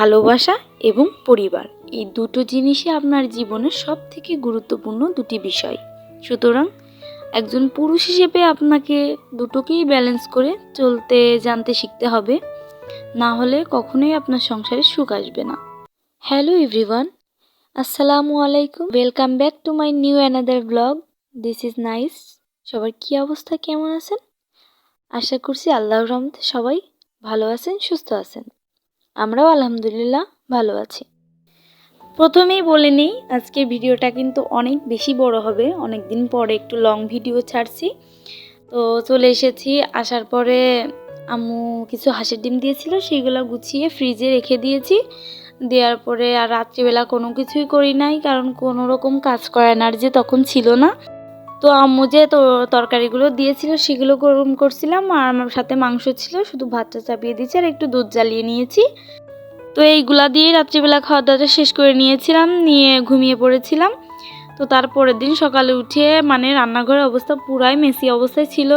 ভালোবাসা এবং পরিবার। এই দুটো জিনিসই আপনার জীবনের সব থেকে গুরুত্বপূর্ণ দুটি বিষয়। সুতরাং একজন পুরুষ হিসেবে আপনাকে দুটোকেই ব্যালেন্স করে চলতে, জানতে শিখতে হবে। না হলে কখনোই আপনার সংসারে সুখ আসবে না। হ্যালো এভরিওয়ান আসসালামু আলাইকুম। Welcome back to my new another blog this is nice সবার কী অবস্থা? কেমন আছেন? আশা করছি আল্লাহর রহমতে সবাই ভালো আছেন, সুস্থ আছেন। আমরাও আলহামদুলিল্লাহ ভালো আছি। প্রথমেই বলে নিই, আজকের ভিডিওটা কিন্তু অনেক বেশি বড় হবে। অনেক দিন পরে একটু লং ভিডিও ছাড়ছি। তো চলে এসেছি, আসার পরে আম্মু কিছু হাঁসের ডিম দিয়েছিল, সেইগুলো গুছিয়ে ফ্রিজে রেখে দিয়েছি। দেওয়ার পরে আর রাত্রিবেলা কোনো কিছুই করি নাই, কারণ কোনো রকম কাজ করার এনার্জি তখন ছিল না। তো আম্মু যে তো তরকারিগুলো দিয়েছিল সেগুলো গরম করছিলাম আর আমার সাথে মাংস ছিল, শুধু ভাতটা চাপিয়ে দিয়েছি আর একটু দুধ জ্বালিয়ে নিয়েছি। তো এইগুলা দিয়ে রাত্রিবেলা খাওয়া দাওয়াটা শেষ করে নিয়েছিলাম, নিয়ে ঘুমিয়ে পড়েছিলাম। তো তারপরের দিন সকালে উঠে মানে রান্নাঘরের অবস্থা পুরাই মেসি অবস্থায় ছিল।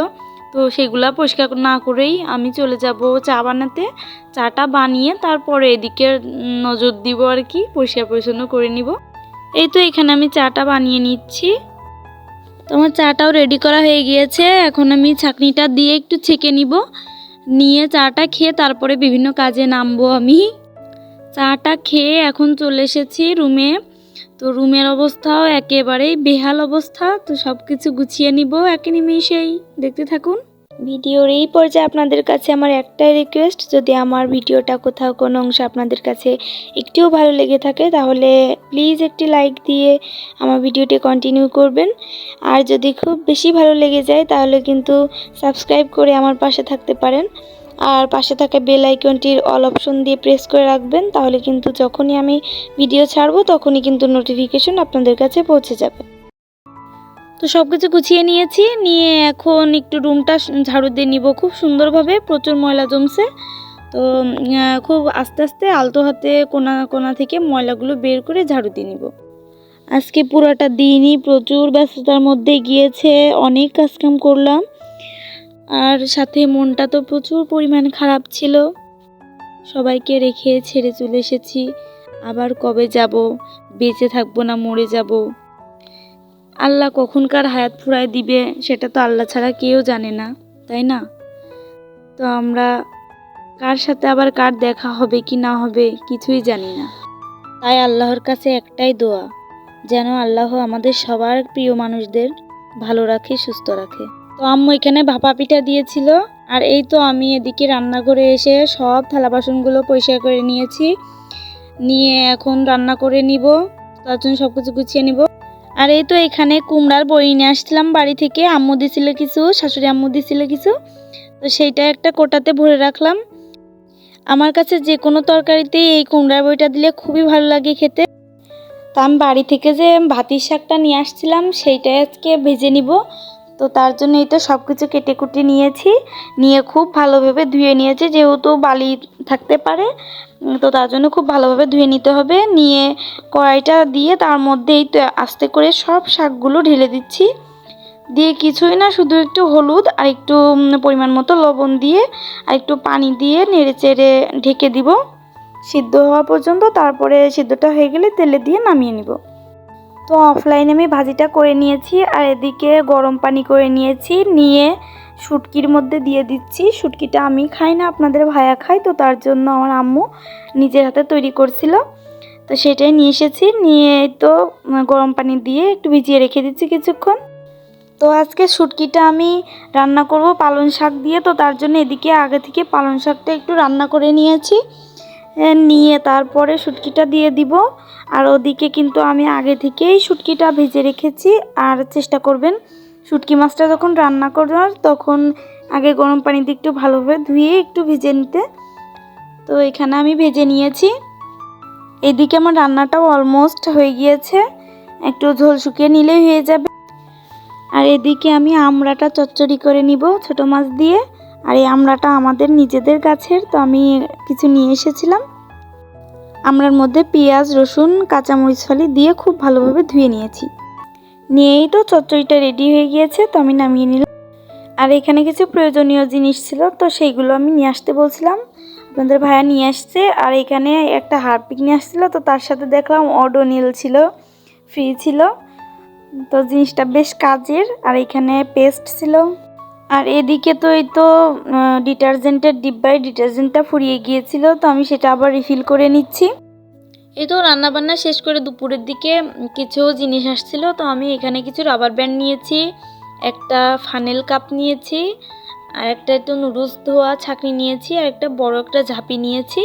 তো সেগুলা পরিষ্কার না করেই আমি চলে যাব চা বানাতে। চাটা বানিয়ে তারপরে এদিকে নজর দিব আর কি পরিষ্কার পরিচ্ছন্ন করে নিব। এই তো এখানে আমি চাটা বানিয়ে নিচ্ছি। তোমার চাটাও রেডি করা হয়ে গিয়েছে। এখন আমি ছাকনিটা দিয়ে একটু ছেঁকে নিব। নিয়ে চাটা খেয়ে তারপরে বিভিন্ন কাজে নামবো আমি। চাটা খেয়ে এখন চলে এসেছি রুমে। তো রুমের অবস্থাও একেবারেই বেহাল অবস্থা। তো সব কিছু গুছিয়ে নিব একে নিমেষেই। দেখতে থাকুন। ভিডিওর এই পর্যায়ে আপনাদের কাছে আমার একটাই রিকোয়েস্ট যদি আমার ভিডিওটা কোথাও কোনো অংশ আপনাদের কাছে একটিও ভালো লেগে থাকে, তাহলে প্লিজ একটি লাইক দিয়ে আমার ভিডিওটি কন্টিনিউ করবেন। আর যদি খুব বেশি ভালো লেগে যায়, তাহলে কিন্তু সাবস্ক্রাইব করে আমার পাশে থাকতে পারেন। আর পাশে থাকা বেল আইকনটির অল অপশন দিয়ে প্রেস করে রাখবেন, তাহলে কিন্তু যখনই আমি ভিডিও ছাড়বো, তখনই কিন্তু নোটিফিকেশন আপনাদের কাছে পৌঁছে যাবে। তো সব কিছু গুছিয়ে নিয়েছি। নিয়ে এখন একটু রুমটা ঝাড়ু দিয়ে নিব। খুব সুন্দরভাবে প্রচুর ময়লা জমছে। তো খুব আস্তে আস্তে আলতো হাতে কোনা কোনা থেকে ময়লাগুলো বের করে ঝাড়ু দিয়ে নিব। আজকে পুরোটা দিনই প্রচুর ব্যস্ততার মধ্যে গিয়েছে। অনেক কাজকাম করলাম। আর সাথে মনটা তো প্রচুর পরিমাণ খারাপ ছিল। সবাইকে রেখে ছেড়ে চলে এসেছি। আবার কবে যাব? বেঁচে থাকব না মরে যাব? আল্লাহ কখনকার হায়াত ফুরায় দিবে সেটা তো আল্লাহ ছাড়া কেউ জানে না, তাই না? তো আমরা কার সাথে আবার কার দেখা হবে কি না হবে কিছুই জানি না। তাই আল্লাহর কাছে একটাই দোয়া, যেন আল্লাহ আমাদের সবার প্রিয় মানুষদের ভালো রাখে, সুস্থ রাখে। তো আম্মু এখানে ভাপা পিঠা দিয়েছিল, আর এই তো আমি এদিকে রান্নাঘরে এসে সব থালা বাসনগুলো পরিষ্কার করে নিয়েছি। নিয়ে এখন রান্না করে নিব, তার জন্য সব কিছু গুছিয়ে নিব। আর এই তো এখানে কুমড়ার বই নিয়ে আসছিলাম বাড়ি থেকে। আম্মু দিছিল কিছু, শাশুড়ি আম্মু দিছিল কিছু। তো সেইটা একটা কোটাতে ভরে রাখলাম। আমার কাছে যে কোনো তরকারিতেই এই কুমড়ার বইটা দিলে খুবই ভালো লাগে খেতে। তা আমি বাড়ি থেকে যে ভাতির শাকটা নিয়ে আসছিলাম, সেইটাই আজকে ভেজে নিব। তো তার জন্য এই তো সব কিছু কেটে কুটে নিয়েছি। নিয়ে খুব ভালোভাবে ধুয়ে নিয়েছি, যেহেতু বালি থাকতে পারে তো তার জন্য খুব ভালোভাবে ধুয়ে নিতে হবে। নিয়ে কড়াইটা দিয়ে তার মধ্যেই তো আস্তে করে সব শাকগুলো ঢেলে দিচ্ছি। দিয়ে কিছুই না, শুধু একটু হলুদ আর একটু পরিমাণ মতো লবণ দিয়ে আর একটু পানি দিয়ে নেড়ে চেড়ে ঢেকে দিব। সিদ্ধ হওয়া পর্যন্ত, তারপরে সিদ্ধটা হয়ে গেলে তেলে দিয়ে নামিয়ে নিব। তো অফলাইনে আমি ভাজিটা করে নিয়েছি আর এদিকে গরম পানি করে নিয়েছি, নিয়ে শুটকির মধ্যে দিয়ে দিচ্ছি। শুটকিটা আমি খাই না, আপনাদের ভায়া খাই তো তার জন্য আমার আম্মু নিজের হাতে তৈরি করছিল। তো সেটাই নিয়ে এসেছি, নিয়ে তো গরম পানি দিয়ে একটু ভিজিয়ে রেখে দিচ্ছি কিছুক্ষণ। তো আজকে শুটকিটা আমি রান্না করব পালং শাক দিয়ে, তো তার জন্য এদিকে আগে থেকে পালং শাকটা একটু রান্না করে নিয়েছি। নিয়ে তারপরে শুটকিটা দিয়ে দিব। আর ওদিকে কিন্তু আমি আগে থেকেই শুটকিটা ভেজে রেখেছি। আর চেষ্টা করবেন শুটকি মাছটা যখন রান্না করবার তখন আগে গরম পানিতে একটু ভালোভাবে ধুয়ে একটু ভেজে নিতে। তো এখানে আমি ভেজে নিয়েছি। এদিকে আমার রান্নাটাও অলমোস্ট হয়ে গিয়েছে। একটু ঝোল শুকিয়ে নিলেই হয়ে যাবে। আর এদিকে আমি আমড়াটা চচ্চড়ি করে নিব ছোট মাছ দিয়ে। আর এই আমড়াটা আমাদের নিজেদের গাছের, তো আমি কিছু নিয়ে এসেছিলাম। আমড়ার মধ্যে পেঁয়াজ, রসুন, কাঁচামরিচ ফালি দিয়ে খুব ভালোভাবে ধুয়ে নিয়েছি। নিয়েই তো চচ্চড়িটা রেডি হয়ে গিয়েছে, তো আমি নামিয়ে নিলাম। আর এখানে কিছু প্রয়োজনীয় জিনিস ছিল, তো সেইগুলো আমি নিয়ে আসতে বলছিলাম। আপনাদের ভাইয়া নিয়ে আসছে, আর এখানে একটা হারপিক নিয়ে আসছিল, তো তার সাথে দেখলাম অডোনিল ছিল, ফ্রি ছিল। তো জিনিসটা বেশ কাজের, আর এখানে পেস্ট ছিল। আর এদিকে তো এই তো ডিটারজেন্টের ডিব্বায় ডিটারজেন্টটা ফুরিয়ে গিয়েছিল, তো আমি সেটা আবার রিফিল করে নিচ্ছি। এই তো রান্নাবান্না শেষ করে দুপুরের দিকে কিছু জিনিস আসছিল, তো আমি এখানে কিছু রাবার ব্যান্ড নিয়েছি, একটা ফানেল কাপ নিয়েছি, আর একটা একটু নুডলস ধোয়া ছাঁকনি নিয়েছি, আর একটা বড় একটা ঝাঁপি নিয়েছি।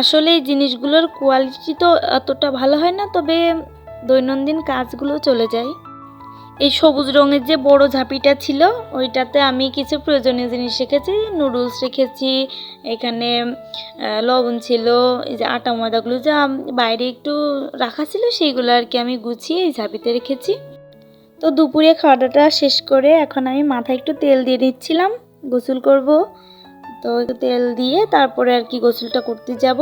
আসলে এই জিনিসগুলোর কোয়ালিটি তো অতটা ভালো হয় না, তবে দৈনন্দিন কাজগুলো চলে যায়। এই সবুজ রঙের যে বড় ঝাঁপিটা ছিল, ওইটাতে আমি কিছু প্রয়োজনীয় জিনিস রেখেছি। নুডলস রেখেছি, এখানে লবণ ছিল, এই যে আটা, ময়দাগুলো যা বাইরে একটু রাখা ছিল, সেইগুলো আর কি আমি গুছিয়ে এই ঝাঁপিতে রেখেছি। তো দুপুরে খাওয়াটা শেষ করে এখন আমি মাথায় একটু তেল দিয়ে নিচ্ছিলাম, গোসল করব। তো একটু তেল দিয়ে তারপরে আর কি গোসলটা করতে যাব।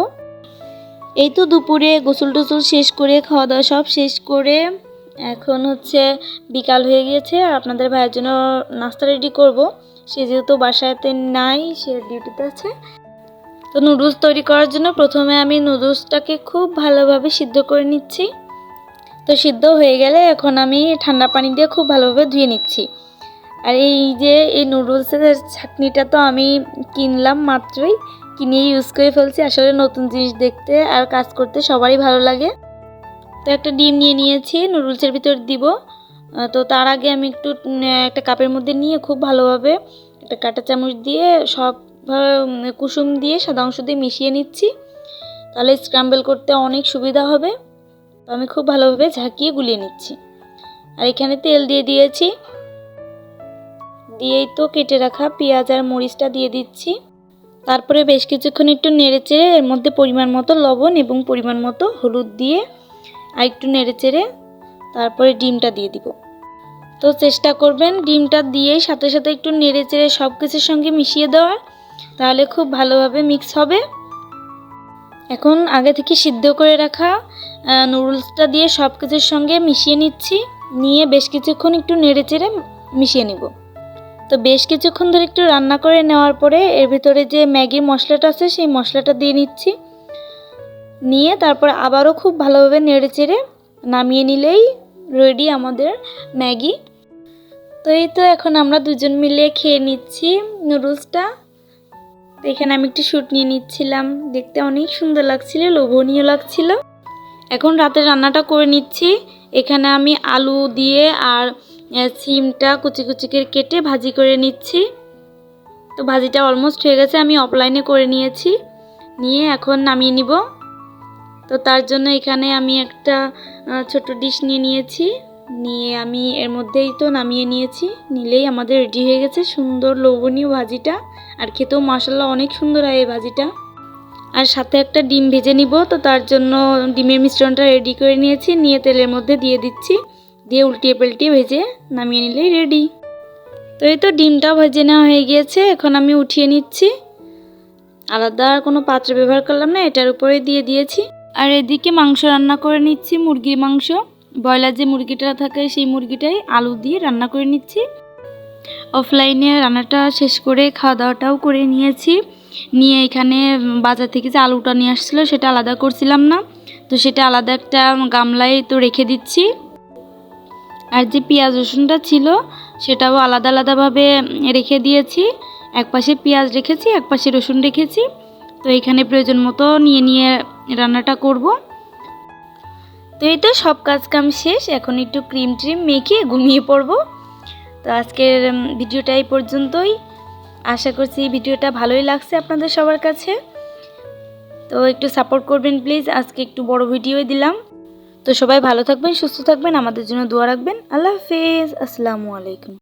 এই তো দুপুরে গোসল টোসল শেষ করে খাওয়া দাওয়া সব শেষ করে এখন হচ্ছে বিকাল হয়ে গিয়েছে আপনাদের ভাইয়ের জন্য নাস্তা রেডি করব। সে যেহেতু বাসাতে নাই, সে ডিউটিতে আছে। তো নুডলস তৈরি করার জন্য প্রথমে আমি নুডলসটাকে খুব ভালোভাবে সিদ্ধ করে নিচ্ছি। তো সিদ্ধ হয়ে গেলে এখন আমি ঠান্ডা পানি দিয়ে খুব ভালোভাবে ধুয়ে নিচ্ছি। আর এই যে, এই নুডলসের ছাকনিটা তো আমি কিনলাম মাত্রই কিনে ইউজ করে ফেলছি। আসলে নতুন জিনিস দেখতে আর কাজ করতে সবারই ভালো লাগে। তো একটা ডিম নিয়ে নিয়েছি, নুডলসের ভিতর দিব। তো তার আগে আমি একটু একটা কাপের মধ্যে নিয়ে খুব ভালোভাবে একটা কাঁটা চামচ দিয়ে সব কুসুম দিয়ে সাদা অংশ দিয়ে মিশিয়ে নিচ্ছি। তাহলে স্ক্রাম্বল করতে অনেক সুবিধা হবে। তো আমি খুব ভালোভাবে ঝাঁকিয়ে গুলিয়ে নিচ্ছি। আর এখানে তেল দিয়ে দিয়েছি। দিয়েই তো কেটে রাখা পেঁয়াজ আর মরিচটা দিয়ে দিচ্ছি। তারপরে বেশ কিছুক্ষণ একটু নেড়ে চেড়ে এর মধ্যে পরিমাণ মতো লবণ এবং পরিমাণ মতো হলুদ দিয়ে আর একটু নেড়ে চেড়ে তারপরে ডিমটা দিয়ে দিব। তো চেষ্টা করবেন ডিমটা দিয়েই সাথে সাথে একটু নেড়ে চেড়ে সব কিছুর সঙ্গে মিশিয়ে দেওয়ার, তাহলে খুব ভালোভাবে মিক্স হবে। এখন আগে থেকে সিদ্ধ করে রাখা নুডলসটা দিয়ে সব কিছুর সঙ্গে মিশিয়ে নিচ্ছি। নিয়ে বেশ কিছুক্ষণ একটু নেড়ে চেড়ে মিশিয়ে নিব। তো বেশ কিছুক্ষণ ধরে একটু রান্না করে নেওয়ার পরে এর ভিতরে যে ম্যাগির মশলাটা আছে, সেই মশলাটা দিয়ে নিচ্ছি। নিয়ে তারপর আবারও খুব ভালোভাবে নেড়ে চেড়ে নামিয়ে নিলেই রেডি আমাদের ম্যাগি। তো এই তো এখন আমরা দুজন মিলে খেয়ে নিচ্ছি নুডলসটা। এখানে আমি একটু শ্যুট নিয়ে নিচ্ছিলাম। দেখতে অনেক সুন্দর লাগছিল, লোভনীয় লাগছিল। এখন রাতে রান্নাটা করে নিচ্ছি। এখানে আমি আলু দিয়ে আর সিমটা কুচি কুচি করে কেটে ভাজি করে নিচ্ছি। তো ভাজিটা অলমোস্ট হয়ে গেছে, আমি অফলাইনে করে নিয়েছি। নিয়ে এখন নামিয়ে নিব। তো তার জন্য এখানে আমি একটা ছোট ডিশ নিয়ে নিয়েছি। নিয়ে আমি এর মধ্যেই তো নামিয়ে নিয়েছি। নিলেই আমাদের রেডি হয়ে গেছে সুন্দর লোভনীয় ভাজিটা। আর খেতেও মশলা অনেক সুন্দর হয় এই ভাজিটা। আর সাথে একটা ডিম ভেজে নিব, তো তার জন্য ডিমের মিশ্রণটা রেডি করে নিয়েছি। নিয়ে তেলের মধ্যে দিয়ে দিচ্ছি। দিয়ে উল্টিয়ে পাল্টিয়ে ভেজে নামিয়ে নিলেই রেডি তো এই তো ডিমটা ভেজে নেওয়া হয়ে গিয়েছে। এখন আমি উঠিয়ে নিচ্ছি। আলাদা আর কোনো পাত্র ব্যবহার করলাম না, এটার উপরে দিয়ে দিয়েছি। আর এদিকে মাংস রান্না করে নিচ্ছি, মুরগির মাংস। ব্রয়লার যে মুরগিটা থাকে সেই মুরগিটাই আলু দিয়ে রান্না করে নিচ্ছি। অফলাইনে রান্নাটা শেষ করে খাওয়া দাওয়াটাও করে নিয়েছি। নিয়ে এখানে বাজার থেকে যে আলুটা নিয়ে আসছিল সেটা আলাদা করছিলাম না। তো সেটা আলাদা একটা গামলায় তো রেখে দিচ্ছি। আর যে পেঁয়াজ রসুনটা ছিল সেটাও আলাদা আলাদাভাবে রেখে দিয়েছি। এক পাশে পেঁয়াজ রেখেছি এক পাশে রসুন রেখেছি। তো এখানে প্রয়োজন মতো নিয়ে নিয়ে রান্নাটা করব। তো এই তো সব কাজ কাম শেষ। এখন একটু ক্রিম ট্রিম মেখে ঘুমিয়ে পড়ব। তো আজকের ভিডিওটা এই পর্যন্তই। আশা করছি ভিডিওটা ভালোই লাগছে আপনাদের সবার কাছে। তো একটু সাপোর্ট করবেন প্লিজ। আজকে একটু বড় ভিডিওই দিলাম। তো সবাই ভালো থাকবেন, সুস্থ থাকবেন, আমাদের জন্য দোয়া রাখবেন। আল্লাহ হাফেজ। আসসালামু আলাইকুম।